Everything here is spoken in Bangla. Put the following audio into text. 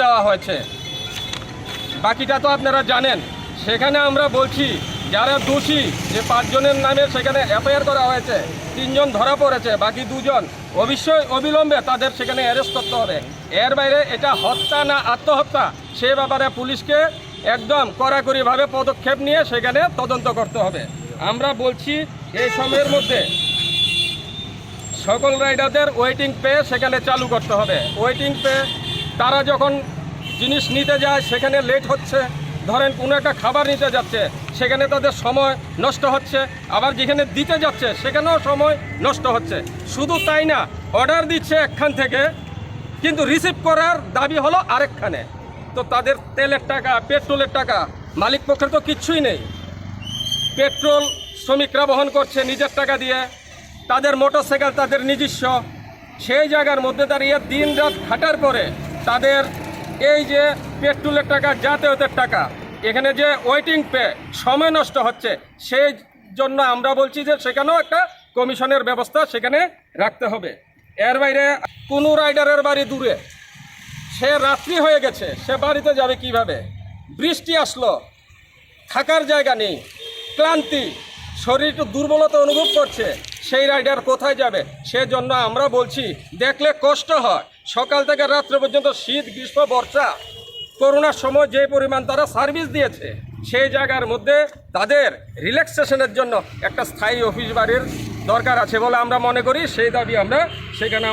দেওয়া হয়েছে। বাকিটা তো আপনারা জানেন। সেখানে আমরা বলছি, যারা দোষী, যে পাঁচজনের নামে সেখানে এফআইআর করা হয়েছে, তিনজন ধরা পড়েছে, বাকি দুজন অবশ্যই অবিলম্বে তাদের সেখানে অ্যারেস্ট করতে হবে। এর বাইরে এটা হত্যা না আত্মহত্যা, সে ব্যাপারে পুলিশকে একদম কড়াকড়িভাবে পদক্ষেপ নিয়ে সেখানে তদন্ত করতে হবে। আমরা বলছি, এই সময়ের মধ্যে সকল রাইডারদের ওয়েটিং পে সেখানে চালু করতে হবে। ওয়েটিং পে তারা যখন জিনিস নিতে যায়, সেখানে লেট হচ্ছে। ধরেন কোনো একটা খাবার নিতে যাচ্ছে, সেখানে তাদের সময় নষ্ট হচ্ছে। আবার যেখানে দিতে যাচ্ছে, সেখানেও সময় নষ্ট হচ্ছে। শুধু তাই না অর্ডার দিচ্ছে একখান থেকে, কিন্তু রিসিভ করার দাবি হলো আরেকখানে। তো তাদের তেলের টাকা, পেট্রোলের টাকা, মালিক পক্ষের তো কিচ্ছুই নেই। পেট্রোল শ্রমিকরা বহন করছে নিজের টাকা দিয়ে। তাদের মোটরসাইকেল তাদের নিজস্ব। সেই জায়গার মধ্যে দাঁড়িয়ে দিন রাত খাটার পরে তাদের এই যে পেট্রোলের টাকা যাতায়াতের টাকা, এখানে যে ওয়েটিং পে সময় নষ্ট হচ্ছে, সেই জন্য আমরা বলছি যে সেখানেও একটা কমিশনের ব্যবস্থা সেখানে রাখতে হবে। এর বাইরে কোনো রাইডারের বাড়ি দূরে। সে রাত্রি হয়ে গেছে, সে বাড়িতে যাবে কীভাবে? বৃষ্টি আসলো, থাকার জায়গা নেই, ক্লান্তি, শরীর দুর্বলতা অনুভব করছে। সেই রাইডার কোথায় যাবে? সেজন্য আমরা বলছি, দেখলে কষ্ট হয়। সকাল থেকে রাত্রে পর্যন্ত শীত, গ্রীষ্ম, বর্ষা। করোনার সময় যে পরিমাণ তারা সার্ভিস দিয়েছে, সেই জায়গার মধ্যে তাদের রিল্যাক্সেশনের জন্য একটা স্থায়ী অফিস বাড়ির দরকার আছে বলে আমরা মনে করি। সেই দাবি আমরা সেখানে